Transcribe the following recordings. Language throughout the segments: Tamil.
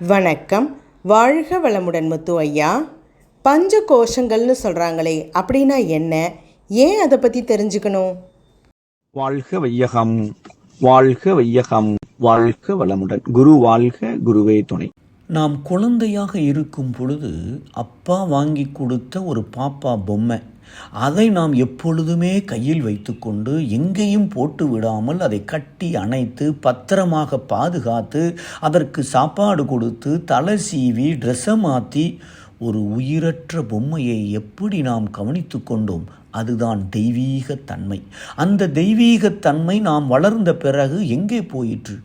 வணக்கம். வாழ்க வளமுடன் முத்து ஐயா. பஞ்ச கோஷங்கள்னு சொல்கிறாங்களே அப்படின்னா என்ன? ஏன் அதை பற்றி தெரிஞ்சுக்கணும்? வாழ்க வையகம் வாழ்க வையகம் வாழ்க வளமுடன். குரு வாழ்க குருவே துணை. நாம் குழந்தையாக இருக்கும் பொழுது அப்பா வாங்கி கொடுத்த ஒரு பாப்பா பொம்மை. அதை நாம் எப்பொழுதுமே கையில் வைத்துக்கொண்டு எங்கேயும் போட்டு விடாமல் அதை கட்டி அணைத்து பத்திரமாக பாதுகாத்து அதற்கு சாப்பாடு கொடுத்து தலை சீவி ட்ரெஸ்ஸை மாற்றி ஒரு உயிரற்ற பொம்மையை எப்படி நாம் கவனித்து கொண்டோம்? அதுதான் தெய்வீகத்தன்மை. அந்த தெய்வீகத் தன்மை நாம் வளர்ந்த பிறகு எங்கே போயிற்று?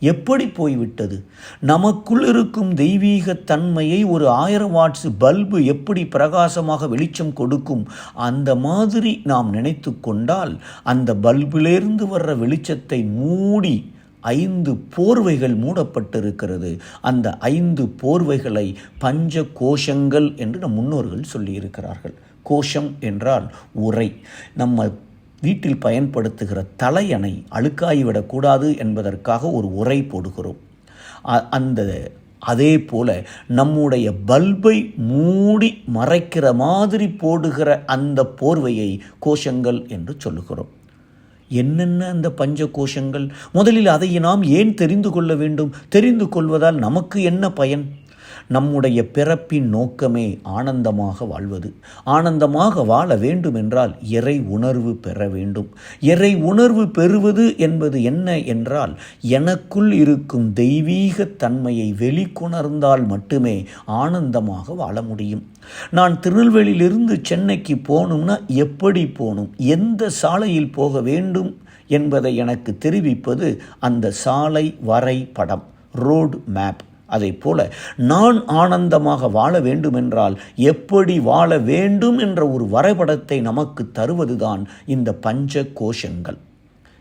எப்படி போய்விட்டது? நமக்குள் இருக்கும் தெய்வீக தன்மையை ஒரு ஆயிரம் வாட்ஸ் பல்பு எப்படி பிரகாசமாக வெளிச்சம் கொடுக்கும்? அந்த மாதிரி நாம் நினைத்து கொண்டால் அந்த பல்பிலிருந்து வர்ற வெளிச்சத்தை மூடி ஐந்து போர்வைகள் மூடப்பட்டிருக்கிறது. அந்த ஐந்து போர்வைகளை பஞ்ச கோஷங்கள் என்று நம் முன்னோர்கள் சொல்லியிருக்கிறார்கள். கோஷம் என்றால் உரை. நம்ம வீட்டில் பயன்படுத்துகிற தலையணை அழுக்காகிவிடக்கூடாது என்பதற்காக ஒரு உரை போடுகிறோம். அ- அந்த அதே போல நம்முடைய பல்பை மூடி மறைக்கிற மாதிரி போடுகிற அந்த போர்வையை கோஷங்கள் என்று சொல்லுகிறோம். என்னென்ன அந்த பஞ்ச கோஷங்கள்? முதலில் அதை நாம் ஏன் தெரிந்து கொள்ள வேண்டும்? தெரிந்து கொள்வதால் நமக்கு என்ன பயன்? நம்முடைய பிறப்பின் நோக்கமே ஆனந்தமாக வாழ்வது. ஆனந்தமாக வாழ வேண்டும் என்றால் இறை உணர்வு பெற வேண்டும். இறை உணர்வு பெறுவது என்பது என்ன என்றால் எனக்குள் இருக்கும் தெய்வீக தன்மையை வெளிக்கொணர்ந்தால் மட்டுமே ஆனந்தமாக வாழ முடியும். நான் திருநெல்வேலியிலிருந்து சென்னைக்கு போகணும்னா எப்படி போகணும்? எந்த சாலையில் போக வேண்டும் என்பதை எனக்கு தெரிவிப்பது அந்த சாலை வரைபடம் ரோடு மேப். அதை போல நான் ஆனந்தமாக வாழ வேண்டுமென்றால் எப்படி வாழ வேண்டும் என்ற ஒரு வரைபடத்தை நமக்கு தருவதுதான் இந்த பஞ்ச கோஷங்கள்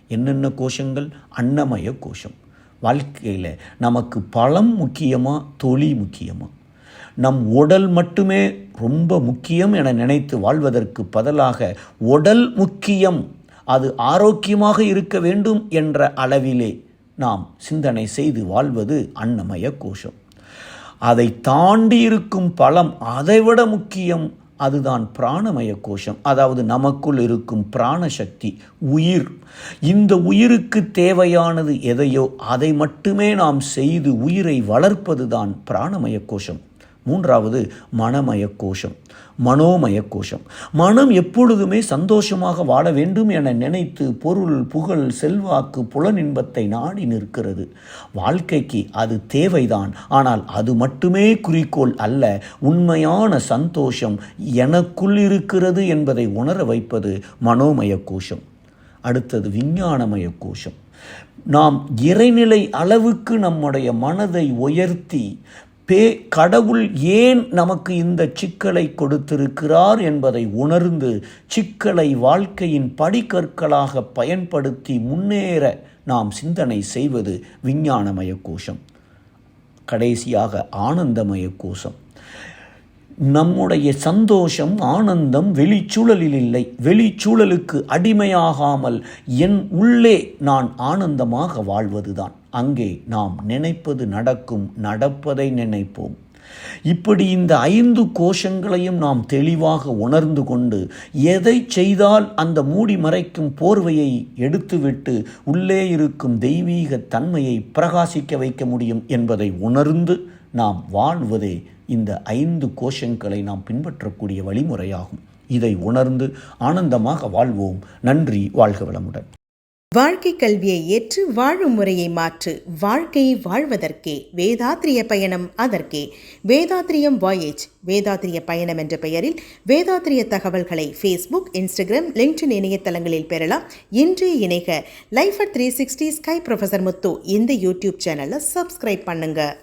என்னென்ன கோஷங்கள்? அன்னமய கோஷம். வாழ்க்கையில் நமக்கு பழம் முக்கியமாக தொழி முக்கியமாக நம் உடல் மட்டுமே ரொம்ப முக்கியம் என நினைத்து வாழ்வதற்கு பதிலாக உடல் முக்கியம் அது ஆரோக்கியமாக இருக்க வேண்டும் என்ற அளவிலே நாம் சிந்தனை செய்து வாழ்வது அன்னமய கோஷம். அதை தாண்டி இருக்கும் பலம் அதைவிட முக்கியம் அதுதான் பிராணமய கோஷம். அதாவது நமக்குள் இருக்கும் பிராணசக்தி உயிர். இந்த உயிருக்கு தேவையானது எதையோ அதை மட்டுமே நாம் செய்து உயிரை வளர்ப்பதுதான் பிராணமய கோஷம். மூன்றாவது மனமய கோஷம் மனோமய கோஷம் மனம் எப்பொழுதுமே சந்தோஷமாக வாழ வேண்டும் என நினைத்து பொருள் புகழ் செல்வாக்கு புலனின்பத்தை நாடி நிற்கிறது. வாழ்க்கைக்கு அது தேவைதான். ஆனால் அது மட்டுமே குறிக்கோள் அல்ல உண்மையான சந்தோஷம் எனக்குள் இருக்கிறது என்பதை உணர வைப்பது மனோமய கோஷம் அடுத்தது விஞ்ஞானமய கோஷம் நாம் இறைநிலை அளவுக்கு நம்முடைய மனதை உயர்த்தி பே கடவுள் ஏன் நமக்கு இந்த சிக்கலை கொடுத்திருக்கிறார் என்பதை உணர்ந்து சிக்கலை வாழ்க்கையின் படிக்கற்களாக பயன்படுத்தி முன்னேற நாம் சிந்தனை செய்வது விஞ்ஞானமய கோஷம் கடைசியாக ஆனந்தமய கோஷம். நம்முடைய சந்தோஷம் ஆனந்தம் வெளிச்சூழலில் இல்லை. வெளிச்சூழலுக்கு அடிமையாகாமல் என் உள்ளே நான் ஆனந்தமாக வாழ்வதுதான். அங்கே நாம் நினைப்பது நடக்கும் நடப்பதை நினைப்போம். இப்படி இந்த ஐந்து கோஷங்களையும் நாம் தெளிவாக உணர்ந்து கொண்டு எதை செய்தால் அந்த மூடி மறைக்கும் போர்வையை எடுத்துவிட்டு உள்ளே இருக்கும் தெய்வீக தன்மையை பிரகாசிக்க வைக்க முடியும் என்பதை உணர்ந்து நாம் வாழ்வதே இந்த ஐந்து கோஷங்களை நாம் பின்பற்றக்கூடிய வழிமுறையாகும். இதை உணர்ந்து ஆனந்தமாக வாழ்வோம். நன்றி வாழ்க வளமுடன். வாழ்க்கை கல்வியை ஏற்று வாழும் முறையை மாற்று. வாழ்க்கையை வாழ்வதற்கே வேதாத்திரிய பயணம் அதற்கே. வேதாத்திரியம் வாயேஜ் வேதாத்திரிய பயணம் என்ற பெயரில் வேதாத்திரிய தகவல்களை ஃபேஸ்புக் இன்ஸ்டாகிராம் லிங்க்டின் இணையதளங்களில் பெறலாம். இன்று இணைக. Life at three sixty sky professor Muthu இந்த யூடியூப் சேனலை சப்ஸ்கிரைப் பண்ணுங்கள்